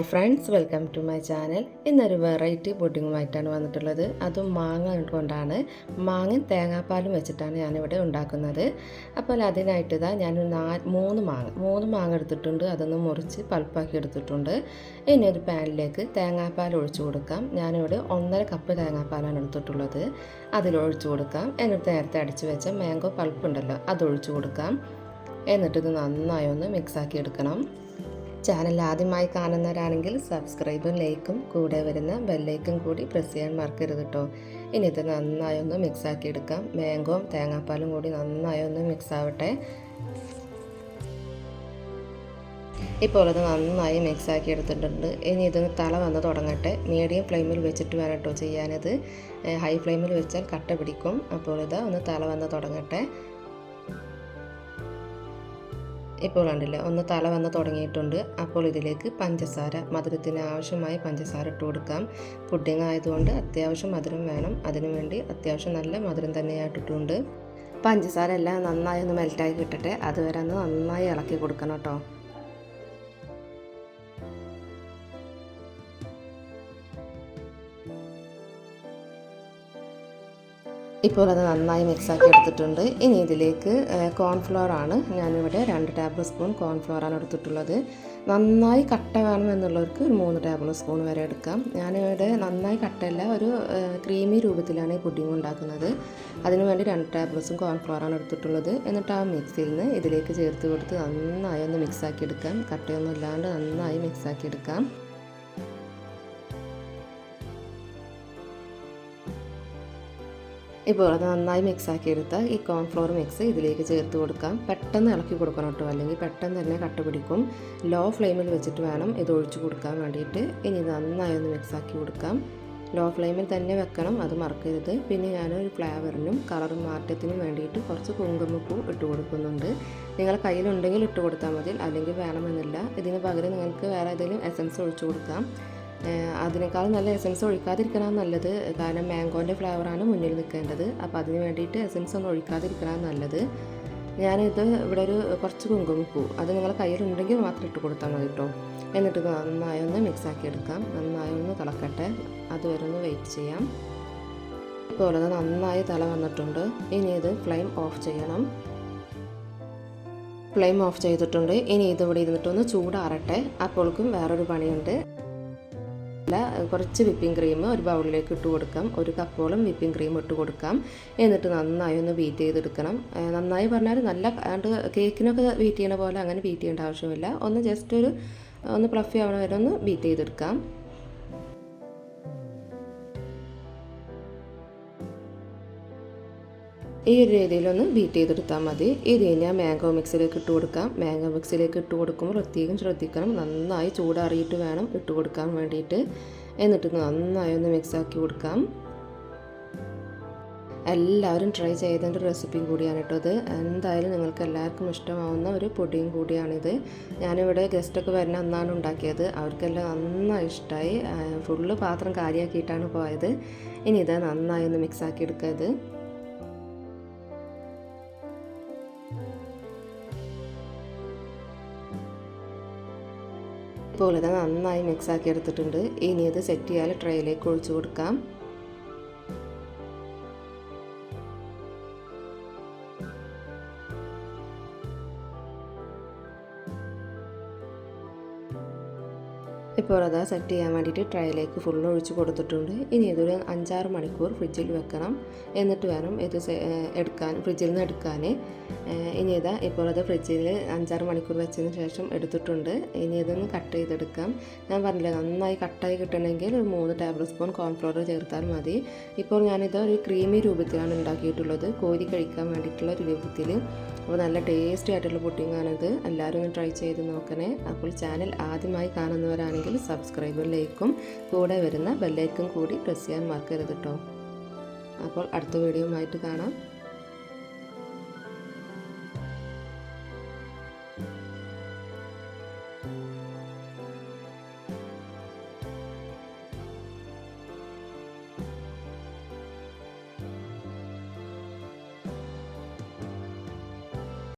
Hi friends welcome to my channel. ഇന്നൊരു variety പുഡിങ്ങുമായിട്ടാണ് വന്നിട്ടുള്ളത്. അതും മാങ്ങ കൊണ്ടാണ്. മാങ്ങയും തേങ്ങാപ്പാലും വെച്ചിട്ടാണ് ഞാനിവിടെ ഉണ്ടാക്കുന്നത്. അപ്പോൾ അതിനായിട്ട് ഇതാ ഞാൻ നാ മൂന്ന് മാങ്ങ മൂന്ന് മാങ്ങ എടുത്തിട്ടുണ്ട്. അതൊന്ന് മുറിച്ച് പൾപ്പാക്കി എടുത്തിട്ടുണ്ട്. ഇനി ഒരു പാനിലേക്ക് തേങ്ങാപ്പാൽ ഒഴിച്ചു കൊടുക്കാം. ഞാനിവിടെ ഒന്നര കപ്പ് തേങ്ങാപ്പാലാണ് എടുത്തിട്ടുള്ളത്. അതിലൊഴിച്ചു കൊടുക്കാം. എന്നിട്ട് നേരത്തെ അടിച്ചു വെച്ച മാംഗോ പൾപ്പ് ഉണ്ടല്ലോ അതൊഴിച്ചു കൊടുക്കാം. എന്നിട്ടിത് നന്നായി ഒന്ന് മിക്സാക്കി എടുക്കണം. ചാനൽ ആദ്യമായി കാണുന്നവരാണെങ്കിൽ സബ്സ്ക്രൈബും ലൈക്കും കൂടെ വരുന്ന ബെല്ലൈക്കും കൂടി പ്രസ് ചെയ്യാൻ മറക്കരുത് കേട്ടോ ഇനി ഇത് നന്നായി ഒന്ന് മിക്സ് ആക്കി എടുക്കാം. മാംഗോയും തേങ്ങാപ്പാലും കൂടി നന്നായി ഒന്ന് മിക്സ് ആവട്ടെ. ഇപ്പോൾ അത് നന്നായി മിക്സ് ആക്കി എടുത്തിട്ടുണ്ട്. ഇനി ഇതൊന്ന് തല വന്ന് തുടങ്ങട്ടെ. മീഡിയം ഫ്ലെയിമിൽ വെച്ചിട്ട് വേണം കേട്ടോ ചെയ്യാനത് ഹൈ ഫ്ലെയിമിൽ വെച്ചാൽ കട്ട പിടിക്കും. അപ്പോൾ ഇത് ഒന്ന് തല വന്ന് തുടങ്ങട്ടെ. ഇപ്പോൾ കണ്ടില്ല ഒന്ന് തല വന്ന് തുടങ്ങിയിട്ടുണ്ട്. അപ്പോൾ ഇതിലേക്ക് പഞ്ചസാര മധുരത്തിന് ആവശ്യമായി പഞ്ചസാര ഇട്ട് കൊടുക്കാം. പുഡിംഗ് ആയതുകൊണ്ട് അത്യാവശ്യം മധുരം വേണം. അതിനുവേണ്ടി അത്യാവശ്യം നല്ല മധുരം തന്നെയായിട്ടിട്ടുണ്ട് പഞ്ചസാര എല്ലാം നന്നായി ഒന്ന് മെൽറ്റായി കിട്ടട്ടെ. അതുവരെ ഒന്ന് നന്നായി ഇളക്കി കൊടുക്കണം കേട്ടോ. ഇപ്പോൾ അത് നന്നായി മിക്സാക്കി എടുത്തിട്ടുണ്ട്. ഇനി ഇതിലേക്ക് കോൺഫ്ലോർ ആണ്. ഞാനിവിടെ രണ്ട് ടേബിൾ സ്പൂൺ കോൺഫ്ലോർ ആണ് എടുത്തിട്ടുള്ളത്. നന്നായി കട്ട വേണം എന്നുള്ളവർക്ക് ഒരു മൂന്ന് ടേബിൾ സ്പൂൺ വരെ എടുക്കാം. ഞാനിവിടെ നന്നായി കട്ടയല്ല ഒരു ക്രീമി രൂപത്തിലാണ് ഈ പുഡിംഗ് ഉണ്ടാക്കുന്നത്. അതിനു വേണ്ടി രണ്ട് ടേബിൾ സ്പൂൺ കോൺഫ്ലോർ ആണ് എടുത്തിട്ടുള്ളത്. എന്നിട്ട് ആ മിക്സിയിൽ നിന്ന് ഇതിലേക്ക് ചേർത്ത് കൊടുത്ത് നന്നായി ഒന്ന് മിക്സാക്കി എടുക്കാം. കട്ടയൊന്നും ഇല്ലാണ്ട് നന്നായി മിക്സാക്കി എടുക്കാം. ഇപ്പോൾ നന്നായി മിക്സാക്കി എടുത്ത ഈ കോൺഫ്ലോർ മിക്സ് ഇതിലേക്ക് ചേർത്ത് കൊടുക്കാം. പെട്ടെന്ന് ഇളക്കി കൊടുക്കണം കേട്ടോ. അല്ലെങ്കിൽ പെട്ടെന്ന് തന്നെ കട്ട പിടിക്കും. ലോ ഫ്ലെയിമിൽ വെച്ചിട്ട് വേണം ഇത് ഒഴിച്ചു കൊടുക്കാൻ വേണ്ടിയിട്ട്. ഇനി നന്നായി ഒന്ന് മിക്സാക്കി കൊടുക്കാം. ലോ ഫ്ലെയിമിൽ തന്നെ വെക്കണം. അത് മറക്കരുത്. പിന്നെ ഞാനൊരു ഫ്ലേവറിനും കളർ മാറ്റത്തിനും വേണ്ടിയിട്ട് കുറച്ച് കുങ്കുമപ്പൂ ഇട്ട് കൊടുക്കുന്നുണ്ട്. നിങ്ങൾ കയ്യിലുണ്ടെങ്കിൽ ഇട്ട് കൊടുത്താൽ മതി. അല്ലെങ്കിൽ വേണമെന്നില്ല. ഇതിന് പകരം നിങ്ങൾക്ക് വേറെ ഏതെങ്കിലും എസൻസ് ഒഴിച്ചു കൊടുക്കാം. അതിനേക്കാൾ നല്ല എസൻസ് ഒഴിക്കാതിരിക്കണം നല്ലത്. കാരണം മാംഗോന്റെ ഫ്ലേവറാണ് മുന്നിൽ നിൽക്കേണ്ടത്. അപ്പോൾ അതിന് വേണ്ടിയിട്ട് എസൻസ് ഒന്നും ഒഴിക്കാതിരിക്കണം നല്ലത്. ഞാനിത് ഇവിടെ ഒരു കുറച്ച് കുങ്കുമപ്പൂ അത് നിങ്ങളുടെ കയ്യിലുണ്ടെങ്കിൽ മാത്രം ഇട്ട് കൊടുത്താൽ മതി കേട്ടോ എന്നിട്ട് നന്നായി ഒന്ന് മിക്സ് ആക്കി എടുക്കാം. നന്നായി ഒന്ന് തിളക്കട്ടെ. അതുവരെ ഒന്ന് വെയിറ്റ് ചെയ്യാം. അത് നന്നായി തല വന്നിട്ടുണ്ട്. ഇനി ഇത് ഫ്ലെയിം ഓഫ് ചെയ്യണം. ഫ്ലെയിം ഓഫ് ചെയ്തിട്ടുണ്ട്. ഇനി ഇതിവിടെ ഇരുന്നിട്ടൊന്ന് ചൂടാറട്ടെ. അപ്പോൾക്കും വേറൊരു പണിയുണ്ട്. കുറച്ച് വിപ്പിംഗ് ക്രീം ഒരു ബൗളിലേക്ക് ഇട്ട് കൊടുക്കാം. ഒരു കപ്പോളം വിപ്പിംഗ് ക്രീം ഇട്ട് കൊടുക്കാം. എന്നിട്ട് നന്നായി ഒന്ന് ബീറ്റ് ചെയ്തെടുക്കണം. നന്നായി പറഞ്ഞാൽ നല്ല കണ്ട് കേക്കിനൊക്കെ ബീറ്റ് ചെയ്യണ പോലെ അങ്ങനെ ബീറ്റ് ചെയ്യേണ്ട ആവശ്യമില്ല. ഒന്ന് ജസ്റ്റ് ഒരു ഒന്ന് പ്ലഫി ആവണ വരെ ഒന്ന് ബീറ്റ് ചെയ്തെടുക്കാം. ഈ ഒരു രീതിയിലൊന്ന് ബീറ്റ് ചെയ്തെടുത്താൽ മതി. ഇത് ഞാൻ മാംഗോ മിക്സിലേക്ക് ഇട്ട് കൊടുക്കാം. മാംഗോ മിക്സിലേക്ക് ഇട്ട് കൊടുക്കുമ്പോൾ പ്രത്യേകം ശ്രദ്ധിക്കണം. നന്നായി ചൂടാറിയിട്ട് വേണം ഇട്ട് കൊടുക്കാൻ വേണ്ടിയിട്ട്. എന്നിട്ട് നന്നായി ഒന്ന് മിക്സാക്കി കൊടുക്കാം. എല്ലാവരും ട്രൈ ചെയ്തതിന്റെ റെസിപ്പിയും കൂടിയാണ് കേട്ടോ ഇത്. എന്തായാലും നിങ്ങൾക്ക് എല്ലാവർക്കും ഇഷ്ടമാവുന്ന ഒരു പൊടിയും കൂടിയാണിത്. ഞാനിവിടെ ഗസ്റ്റൊക്കെ വരുന്ന അന്നാണ് ഉണ്ടാക്കിയത്. അവർക്കെല്ലാം നന്നായി ഇഷ്ടമായി ഫുള്ള് പാത്രം കാര്യമാക്കിയിട്ടാണ് പോയത്. ഇനി ഇത് നന്നായി ഒന്ന് മിക്സാക്കി എടുക്കുക ഇത്. ഇപ്പോൾ ഇത് നന്നായി മിക്സാക്കി എടുത്തിട്ടുണ്ട്. ഇനി ഇത് സെറ്റ് ചെയ്യാൻ ട്രേയിലേക്ക് ഒഴിച്ചു കൊടുക്കാം. ഇപ്പോൾ അത് സെറ്റ് ചെയ്യാൻ വേണ്ടിയിട്ട് ട്രൈയിലേക്ക് ഫുൾ ഒഴിച്ച് കൊടുത്തിട്ടുണ്ട്. ഇനി ഇതൊരു അഞ്ചാറ് മണിക്കൂർ ഫ്രിഡ്ജിൽ വെക്കണം. എന്നിട്ട് വേണം ഇത് എടുക്കാൻ ഫ്രിഡ്ജിൽ നിന്ന് എടുക്കാൻ. ഇനി ഇതാ ഇപ്പോൾ അത് ഫ്രിഡ്ജിൽ അഞ്ചാറ് മണിക്കൂർ വെച്ചതിന് ശേഷം എടുത്തിട്ടുണ്ട്. ഇനി ഇതൊന്ന് കട്ട് ചെയ്തെടുക്കാം. ഞാൻ പറഞ്ഞില്ല നന്നായി കട്ടായി കിട്ടണമെങ്കിൽ ഒരു മൂന്ന് ടേബിൾ സ്പൂൺ കോൺഫ്ലോർ ചേർത്താൽ മതി. ഇപ്പോൾ ഞാനിത് ഒരു ക്രീമി രൂപത്തിലാണ് ഉണ്ടാക്കിയിട്ടുള്ളത്. കോരി കഴിക്കാൻ വേണ്ടിയിട്ടുള്ള ഒരു രൂപത്തിൽ. അപ്പോൾ നല്ല ടേസ്റ്റി ആയിട്ടുള്ള പുഡിങ്ങാണിത് എല്ലാവരും ഒന്ന് ട്രൈ ചെയ്ത് നോക്കണേ. അപ്പോൾ ചാനൽ ആദ്യമായി കാണുന്നവരാണെങ്കിൽ സബ്സ്ക്രൈബ് ലൈക്കും കൂടെ വരുന്ന ബെല്ലൈക്കും കൂടി പ്രസ് ചെയ്യാൻ മറക്കരുത് കേട്ടോ അപ്പോൾ അടുത്ത വീഡിയോ ആയിട്ട് കാണാം.